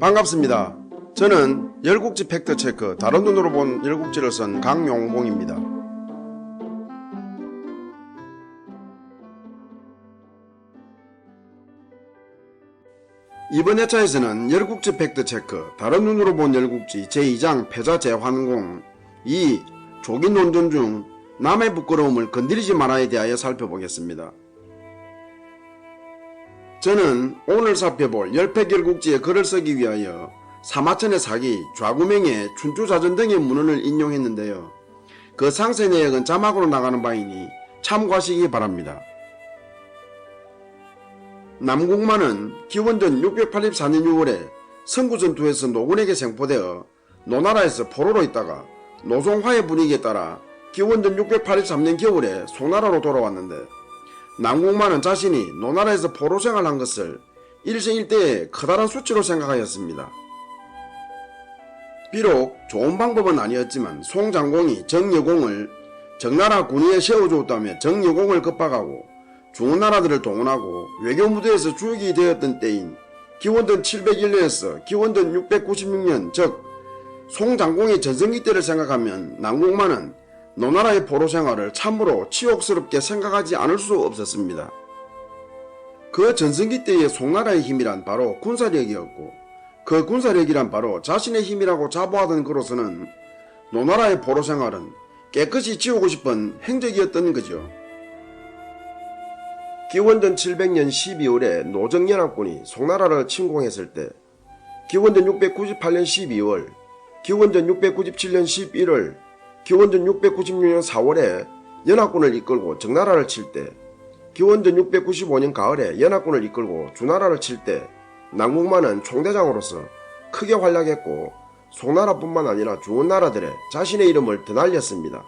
반갑습니다. 저는 열국지 팩트 체크 다른 눈으로 본 열국지를 쓴 강용봉입니다. 이번 회차에서는 열국지 팩트 체크 다른 눈으로 본 열국지 제2장 패자 재환공 2. 조기 논전 중 남의 부끄러움을 건드리지 말아에 대하여 살펴보겠습니다. 저는 오늘 살펴볼 열패결국지의 글을 쓰기 위하여 사마천의 사기, 좌구명의 춘추자전 등의 문헌을 인용했는데요. 그 상세 내역은 자막으로 나가는 바이니 참고하시기 바랍니다. 남궁만은 기원전 684년 6월에 성구전투에서 노군에게 생포되어 노나라에서 포로로 있다가 노송화의 분위기에 따라 기원전 683년 겨울에 송나라로 돌아왔는데 남궁만은 자신이 노나라에서 포로 생활한 것을 일생일대의 커다란 수치로 생각하였습니다. 비록 좋은 방법은 아니었지만 송장공이 정여공을 정나라 군위에 세워주었다며 정여공을 급박하고 좋은 나라들을 동원하고 외교 무대에서 주역이 되었던 때인 기원전 701년에서 기원전 696년 즉 송장공의 전성기 때를 생각하면 남궁만은 노나라의 포로 생활을 참으로 치욕스럽게 생각하지 않을 수 없었습니다. 그 전성기 때의 송나라의 힘이란 바로 군사력이었고 그 군사력이란 바로 자신의 힘이라고 자부하던 그로서는 노나라의 포로 생활은 깨끗이 지우고 싶은 행적이었던 거죠. 기원전 700년 12월에 노정연합군이 송나라를 침공했을 때 기원전 698년 12월, 기원전 697년 11월, 기원전 696년 4월에 연합군을 이끌고 정나라를 칠 때, 기원전 695년 가을에 연합군을 이끌고 주나라를 칠 때 남궁만은 총대장으로서 크게 활약했고 송나라뿐만 아니라 주원 나라들에 자신의 이름을 드날렸습니다.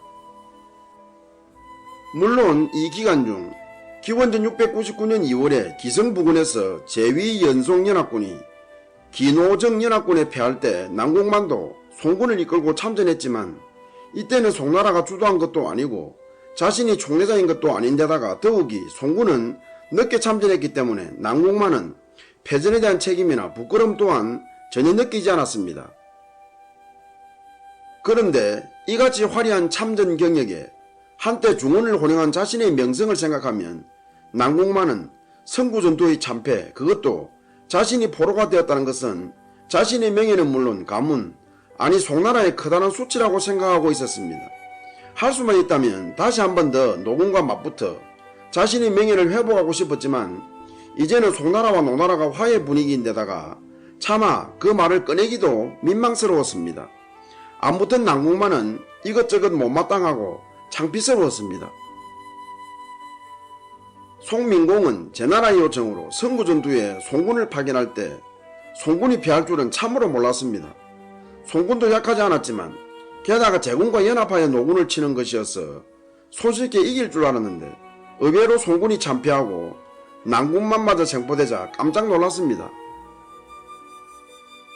물론 이 기간 중 기원전 699년 2월에 기성부근에서 제2연송연합군이 기노정연합군에 패할 때 남궁만도 송군을 이끌고 참전했지만 이때는 송나라가 주도한 것도 아니고 자신이 총대장인 것도 아닌데다가 더욱이 송군은 늦게 참전했기 때문에 남궁만은 패전에 대한 책임이나 부끄럼 또한 전혀 느끼지 않았습니다. 그런데 이같이 화려한 참전 경력에 한때 중원을 혼용한 자신의 명성을 생각하면 남궁만은 성구전투의 참패 그것도 자신이 포로가 되었다는 것은 자신의 명예는 물론 가문 아니 송나라의 커다란 수치라고 생각하고 있었습니다. 할 수만 있다면 다시 한 번 더 노군과 맞붙어 자신의 명예를 회복하고 싶었지만 이제는 송나라와 노나라가 화해 분위기인데다가 차마 그 말을 꺼내기도 민망스러웠습니다. 안 붙은 남궁만은 이것저것 못마땅하고 창피스러웠습니다. 송민공은 제나라의 요청으로 성구전투에 송군을 파견할 때 송군이 피할 줄은 참으로 몰랐습니다. 송군도 약하지 않았지만 게다가 제군과 연합하여 노군을 치는 것이어서 손쉽게 이길 줄 알았는데 의외로 송군이 참패하고 난군만 맞아 생포되자 깜짝 놀랐습니다.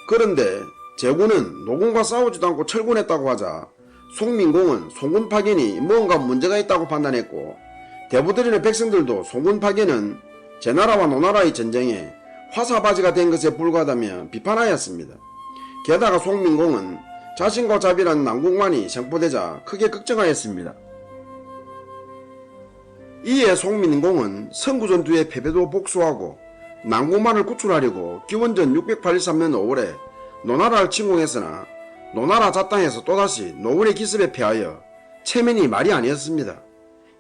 그런데 제군은 노군과 싸우지도 않고 철군했다고 하자 송민공은 송군 파견이 무언가 문제가 있다고 판단했고 대부들이는 백성들도 송군 파견은 제나라와 노나라의 전쟁에 화사바지가 된 것에 불과하다며 비판하였습니다. 게다가 송민공은 자신과 자비란 남궁만이 생포되자 크게 걱정하였습니다. 이에 송민공은 성구전투의 패배도 복수하고 남궁만을 구출하려고 기원전 683년 5월에 노나라를 침공했으나 노나라 자땅에서 또다시 노군의 기습에 패하여 체면이 말이 아니었습니다.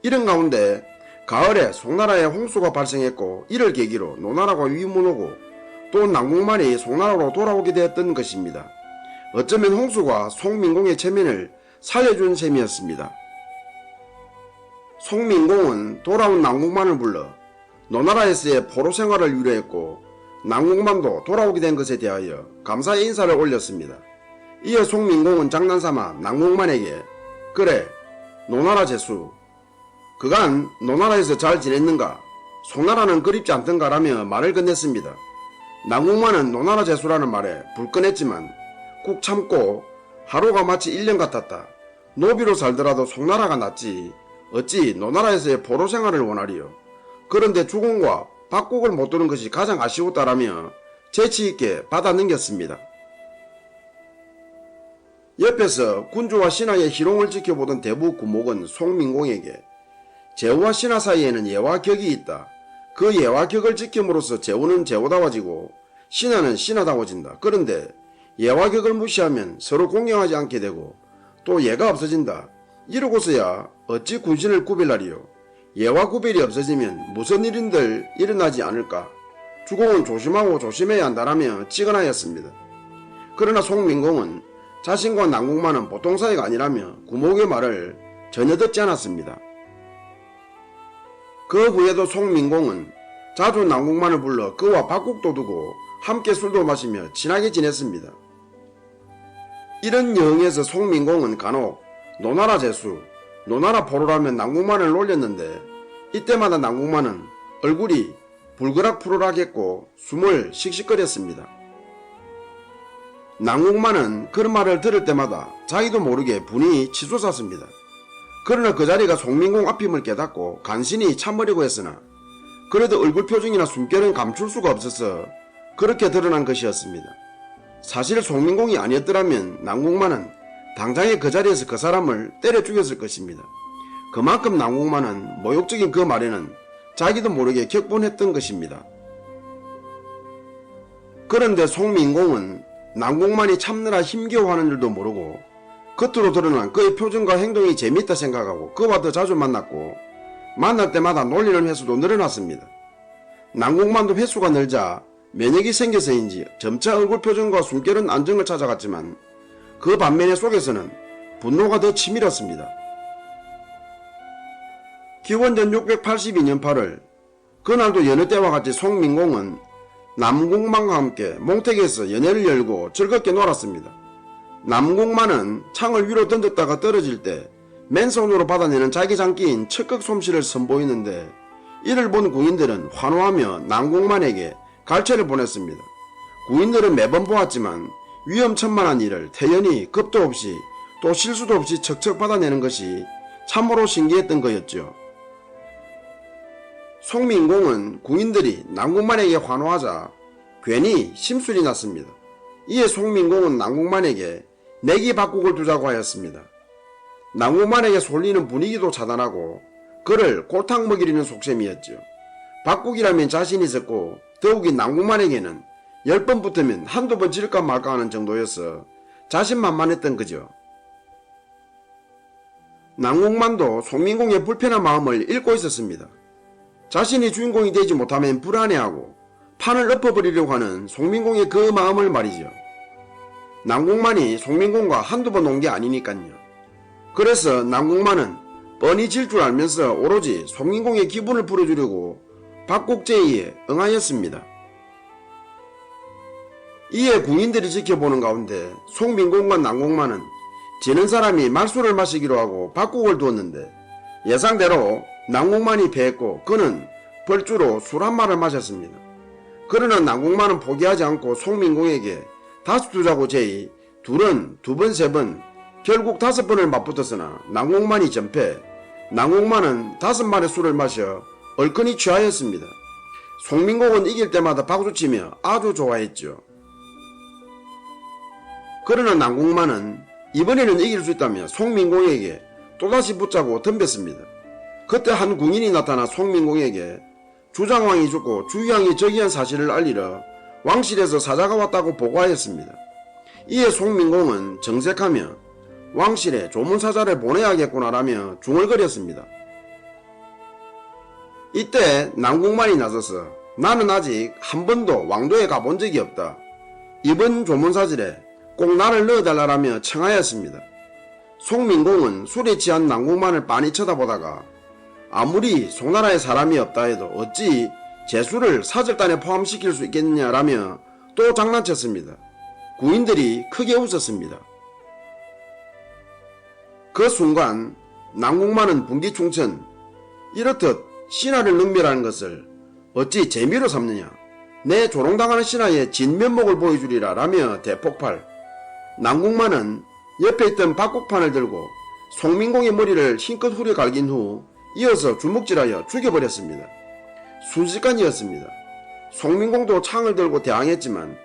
이런 가운데 가을에 송나라에 홍수가 발생했고 이를 계기로 노나라가 위문오고 또 남궁만이 송나라로 돌아오게 되었던 것입니다. 어쩌면 홍수가 송민공의 체면을 살려준 셈이었습니다. 송민공은 돌아온 남궁만을 불러 노나라에서의 포로 생활을 유려했고 남궁만도 돌아오게 된 것에 대하여 감사의 인사를 올렸습니다. 이어 송민공은 장난삼아 남궁만에게 그래 노나라 제수 그간 노나라에서 잘 지냈는가 송나라는 그립지 않던가라며 말을 건넸습니다. 남궁만은 노나라 제수라는 말에 불끈했지만 꾹 참고 하루가 마치 1년 같았다. 노비로 살더라도 송나라가 낫지 어찌 노나라에서의 포로 생활을 원하리요. 그런데 죽음과 박국을 못 두는 것이 가장 아쉬웠다라며 재치있게 받아 넘겼습니다. 옆에서 군주와 신하의 희롱을 지켜보던 대부 구목은 송민공에게 제후와 신하 사이에는 예와 격이 있다. 그 예와 격을 지킴으로써 제후는 제후다워지고 신하는 신하다워진다. 그런데 예와 격을 무시하면 서로 공경하지 않게 되고 또 예가 없어진다. 이러고서야 어찌 군신을 구별하리요. 예와 구별이 없어지면 무슨 일인들 일어나지 않을까. 주공은 조심하고 조심해야 한다라며 찌근하였습니다. 그러나 송민공은 자신과 난궁만은 보통 사이가 아니라며 구목의 말을 전혀 듣지 않았습니다. 그 후에도 송민공은 자주 난궁만을 불러 그와 박국도 두고 함께 술도 마시며 친하게 지냈습니다. 이런 여흥에서 송민공은 간혹 노나라 재수, 노나라 포로라면 난궁만을 놀렸는데 이때마다 난궁만은 얼굴이 불그락푸르락했고 숨을 씩씩거렸습니다. 난궁만은 그런 말을 들을 때마다 자기도 모르게 분이 치솟았습니다. 그러나 그 자리가 송민공 앞임을 깨닫고 간신히 참으려고 했으나 그래도 얼굴 표정이나 숨결은 감출 수가 없어서 그렇게 드러난 것이었습니다. 사실 송민공이 아니었더라면 난궁만은 당장에 그 자리에서 그 사람을 때려 죽였을 것입니다. 그만큼 난궁만은 모욕적인 그 말에는 자기도 모르게 격분했던 것입니다. 그런데 송민공은 난궁만이 참느라 힘겨워하는 줄도 모르고 겉으로 드러난 그의 표정과 행동이 재밌다 생각하고 그와 더 자주 만났고 만날 때마다 놀리는 횟수도 늘어났습니다. 난궁만도 횟수가 늘자 면역이 생겨서인지 점차 얼굴 표정과 숨결은 안정을 찾아갔지만 그 반면에 속에서는 분노가 더 치밀었습니다. 기원전 682년 8월 그날도 여느 때와 같이 송민공은 남궁만과 함께 몽택에서 연회를 열고 즐겁게 놀았습니다. 남궁만은 창을 위로 던졌다가 떨어질 때 맨손으로 받아내는 자기 장기인 척극 솜씨를 선보이는데 이를 본 구인들은 환호하며 남궁만에게 갈채를 보냈습니다. 구인들은 매번 보았지만 위험천만한 일을 태연히 겁도 없이 또 실수도 없이 척척 받아내는 것이 참으로 신기했던 거였죠. 송민공은 궁인들이 남궁만에게 환호하자 괜히 심술이 났습니다. 이에 송민공은 남궁만에게 내기 박국을 두자고 하였습니다. 남궁만에게 솔리는 분위기도 차단하고 그를 골탕 먹이려는 속셈이었죠. 박국이라면 자신이 있었고 더욱이 남궁만에게는 열 번 붙으면 한두 번 질까 말까 하는 정도여서 자신만만했던 거죠. 남궁만도 송민공의 불편한 마음을 읽고 있었습니다. 자신이 주인공이 되지 못하면 불안해하고 판을 엎어버리려고 하는 송민공의 그 마음을 말이죠. 남궁만이 송민공과 한두 번 온 게 아니니까요. 그래서 남궁만은 뻔히 질 줄 알면서 오로지 송민공의 기분을 풀어주려고 박국제의에 응하였습니다. 이에 궁인들이 지켜보는 가운데 송민공과 남궁만은 지는 사람이 말술을 마시기로 하고 박국을 두었는데 예상대로 남궁만이 패했고 그는 벌주로 술 한 마를 마셨습니다. 그러나 남궁만은 포기하지 않고 송민공에게 다시 두자고 제의 둘은 두 번 세 번 결국 다섯 번을 맞붙었으나 남궁만이 전패 남궁만은 다섯 마리 술을 마셔 얼큰이 취하였습니다. 송민공은 이길 때마다 박수치며 아주 좋아했죠. 그러나 남궁만은 이번에는 이길 수 있다며 송민공에게 또다시 붙자고 덤볐습니다. 그때 한 궁인이 나타나 송민공에게 주장왕이 죽고 주양이 저기한 사실을 알리러 왕실에서 사자가 왔다고 보고하였습니다. 이에 송민공은 정색하며 왕실에 조문사자를 보내야겠구나라며 중얼거렸습니다. 이때 남궁만이 나서서 나는 아직 한 번도 왕도에 가본 적이 없다. 이번 조문사질에 꼭 나를 넣어달라라며 청하였습니다. 송민공은 술에 취한 남궁만을 빤히 쳐다보다가 아무리 송나라에 사람이 없다 해도 어찌 제수를 사절단에 포함시킬 수 있겠느냐라며 또 장난쳤습니다. 구인들이 크게 웃었습니다. 그 순간 남궁만은 분기충천 이렇듯 신하를 능멸하는 것을 어찌 재미로 삼느냐 내 조롱당하는 신하의 진면목을 보여주리라 라며 대폭발 남궁만은 옆에 있던 박국판을 들고 송민공의 머리를 힘껏 후려 갈긴 후 이어서 주먹질하여 죽여버렸습니다. 순식간이었습니다. 송민공도 창을 들고 대항했지만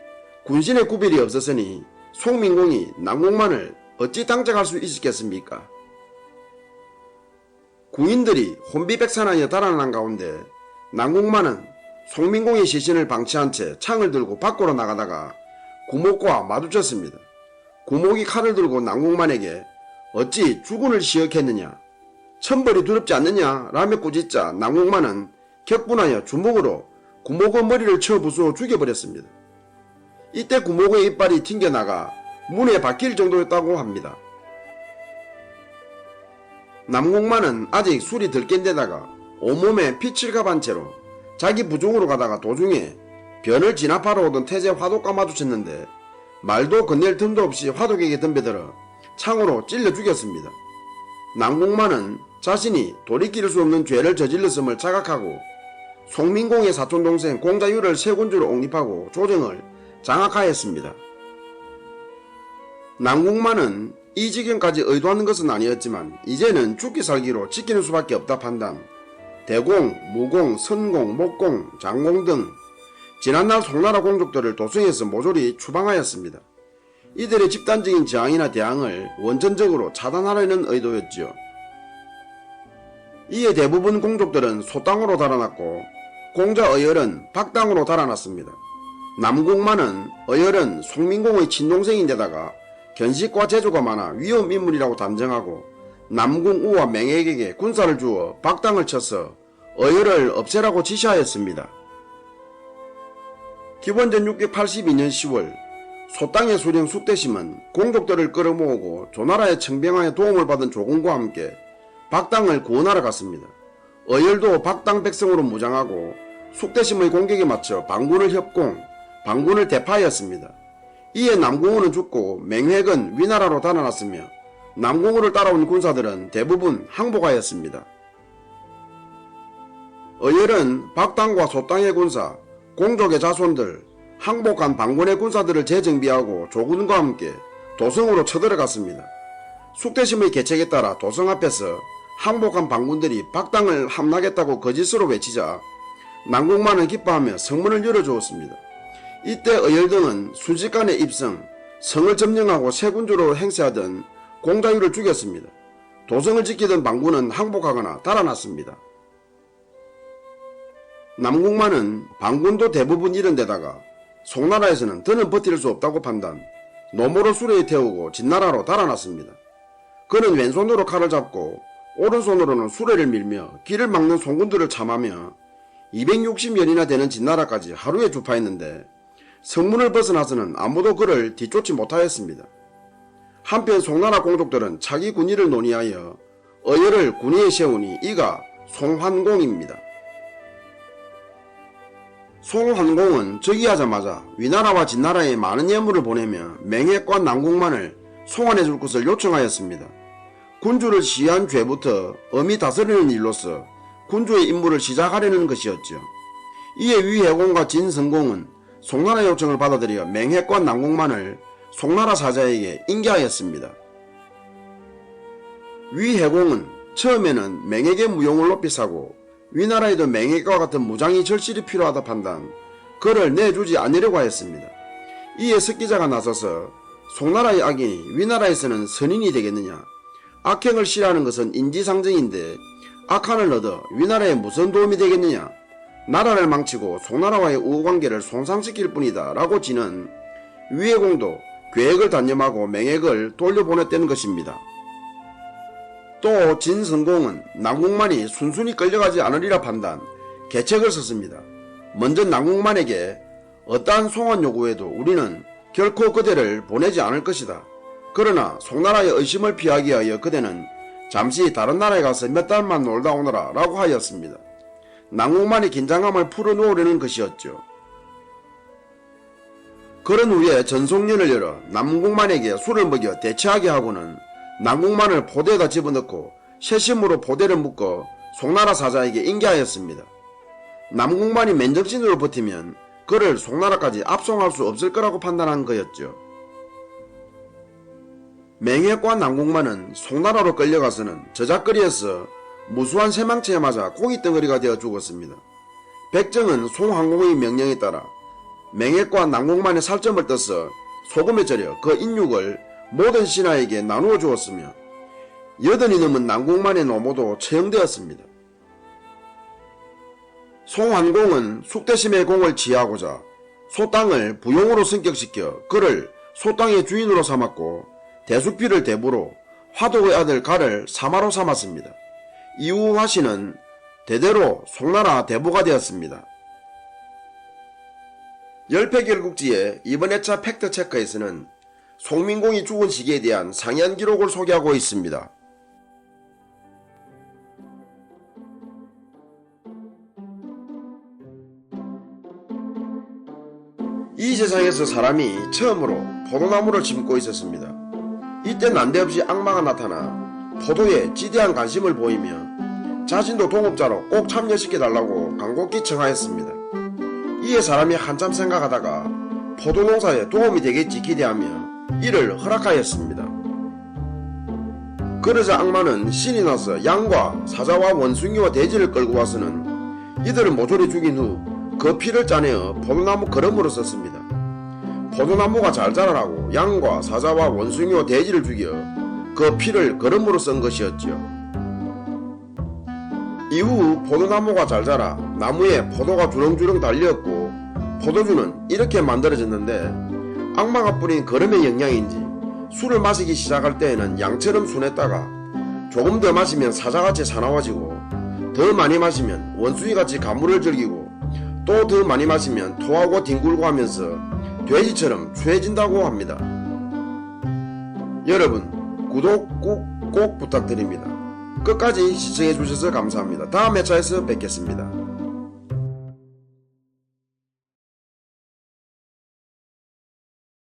군신의 구별이 없었으니 송민공이 남궁만을 어찌 당적할 수 있었겠습니까? 궁인들이 혼비백산하여 달아난 가운데 남궁만은 송민공의 시신을 방치한 채 창을 들고 밖으로 나가다가 구목과 마주쳤습니다. 구목이 칼을 들고 남궁만에게 어찌 주군을 시역했느냐 천벌이 두렵지 않느냐 라며 꾸짖자 남궁만은 격분하여 주먹으로 구목의 머리를 쳐 부수어 죽여버렸습니다. 이때 구목의 이빨이 튕겨나가 문에 박힐 정도였다고 합니다. 남궁만은 아직 술이 덜깬 데다가 온몸에 피칠 가 반 채로 자기 부족으로 가다가 도중에 변을 진압하러 오던 태제 화독과 마주쳤는데 말도 건넬 틈도 없이 화독에게 덤벼들어 창으로 찔러 죽였습니다. 남궁만은 자신이 돌이킬 수 없는 죄를 저질렀음을 자각하고 송민공의 사촌동생 공자유를 세군주로 옹립하고 조정을 장악하였습니다. 남궁만은 이 지경까지 의도하는 것은 아니었지만 이제는 죽기 살기로 지키는 수밖에 없다 판단. 대공, 무공, 선공, 목공, 장공 등 지난날 송나라 공족들을 도성에서 모조리 추방하였습니다. 이들의 집단적인 저항이나 대항을 원천적으로 차단하려는 의도였지요. 이에 대부분 공족들은 소땅으로 달아났고 공자 의열은 박땅으로 달아났습니다. 남궁만은 의열은 송민공의 친동생인데다가 견식과 재주가 많아 위험 인물이라고 단정하고 남궁우와 맹액에게 군사를 주어 박당을 쳐서 의열을 없애라고 지시하였습니다. 기원전 682년 10월 소땅의 수령 숙대심은 공족들을 끌어모으고 조나라의 청병하에 도움을 받은 조공과 함께 박당을 구원하러 갔습니다. 의열도 박당 백성으로 무장하고 숙대심의 공격에 맞춰 방군을 협공, 방군을 대파하였습니다. 이에 남궁우는 죽고 맹획은 위나라로 달아났으며 남궁우를 따라온 군사들은 대부분 항복하였습니다. 의열은 박당과 소땅의 군사, 공족의 자손들, 항복한 방군의 군사들을 재정비하고 조군과 함께 도성으로 쳐들어갔습니다. 숙대심의 계책에 따라 도성 앞에서 항복한 방군들이 박당을 함락했다고 거짓으로 외치자 남궁만은 기뻐하며 성문을 열어주었습니다. 이때 의열등은 순식간에 입성, 성을 점령하고 세군주로 행세하던 공자유를 죽였습니다. 도성을 지키던 방군은 항복하거나 달아났습니다. 남궁만은 방군도 대부분 잃은 데다가 송나라에서는 더는 버틸 수 없다고 판단, 노모로 수레에 태우고 진나라로 달아났습니다. 그는 왼손으로 칼을 잡고 오른손으로는 수레를 밀며 길을 막는 송군들을 참하며 260년이나 되는 진나라까지 하루에 주파했는데 성문을 벗어나서는 아무도 그를 뒤쫓지 못하였습니다. 한편 송나라 공족들은 차기 군의를 논의하여 어열을 군의에 세우니 이가 송환공입니다. 송환공은 즉위하자마자 위나라와 진나라에 많은 예물을 보내며 맹해과 남궁만을 송환해 줄 것을 요청하였습니다. 군주를 시한 죄부터 엄히 다스리는 일로서 군주의 임무를 시작하려는 것이었죠. 이에 위해공과 진성공은 송나라 요청을 받아들여 맹해과 남궁만을 송나라 사자에게 인계하였습니다. 위해공은 처음에는 맹에게 무용을 높이 사고 위나라에도 맹해과 같은 무장이 절실히 필요하다 판단 그를 내주지 않으려고 하였습니다. 이에 석기자가 나서서 송나라의 악인이 위나라에서는 선인이 되겠느냐 악행을 싫어하는 것은 인지상정인데 악한을 얻어 위나라에 무슨 도움이 되겠느냐 나라를 망치고 송나라와의 우호관계를 손상시킬 뿐이다 라고 지는 위해공도 계획을 단념하고 맹액을 돌려보냈다는 것입니다. 또 진성공은 남궁만이 순순히 끌려가지 않으리라 판단, 계책을 썼습니다. 먼저 남궁만에게 어떠한 송환 요구에도 우리는 결코 그대를 보내지 않을 것이다. 그러나 송나라의 의심을 피하기 위하여 그대는 잠시 다른 나라에 가서 몇 달만 놀다 오너라 라고 하였습니다. 남궁만의 긴장감을 풀어놓으려는 것이었죠. 그런 후에 전송년을 열어 남궁만에게 술을 먹여 대체하게 하고는 남궁만을 포대에다 집어넣고 쇄심으로 포대를 묶어 송나라 사자에게 인계하였습니다. 남궁만이 맨정신으로 버티면 그를 송나라까지 압송할 수 없을 거라고 판단한 거였죠. 맹해과 남궁만은 송나라로 끌려가서는 저작거리에서 무수한 새망치에 맞아 고깃덩어리가 되어 죽었습니다. 백정은 송항공의 명령에 따라 맹액과 난공만의 살점을 떠서 소금에 절여 그 인육을 모든 신하에게 나누어 주었으며 여든이 넘은 난공만의 노모도 처형되었습니다. 송환공은 숙대심의 공을 지하고자 소땅을 부용으로 승격시켜 그를 소땅의 주인으로 삼았고 대숙비를 대부로 화독의 아들 가를 사마로 삼았습니다. 이후 화씨는 대대로 송나라 대부가 되었습니다. 열패결국지의 이번 1차 팩트체크에서는 송민공이 죽은 시기에 대한 상이한 기록을 소개하고 있습니다. 이 세상에서 사람이 처음으로 포도나무를 심고 있었습니다. 이때 난데없이 악마가 나타나 포도에 지대한 관심을 보이며 자신도 동업자로 꼭 참여시켜달라고 간곡히 청하였습니다. 이에 사람이 한참 생각하다가 포도 농사에 도움이 되겠지 기대하며 이를 허락하였습니다. 그러자 악마는 신이 나서 양과 사자와 원숭이와 돼지를 끌고 와서는 이들을 모조리 죽인 후 그 피를 짜내어 포도나무 거름으로 썼습니다. 포도나무가 잘 자라라고 양과 사자와 원숭이와 돼지를 죽여 그 피를 거름으로 쓴 것이었지요. 이후 포도나무가 잘 자라 나무에 포도가 주렁주렁 달렸고 포도주는 이렇게 만들어졌는데 악마가 뿌린 거름의 영향인지 술을 마시기 시작할 때에는 양처럼 순했다가 조금 더 마시면 사자같이 사나워지고 더 많이 마시면 원숭이같이 가물을 즐기고 또 더 많이 마시면 토하고 뒹굴고 하면서 돼지처럼 추해진다고 합니다. 여러분 구독 꼭, 꼭 부탁드립니다. 끝까지 시청해 주셔서 감사합니다. 다음 회차에서 뵙겠습니다.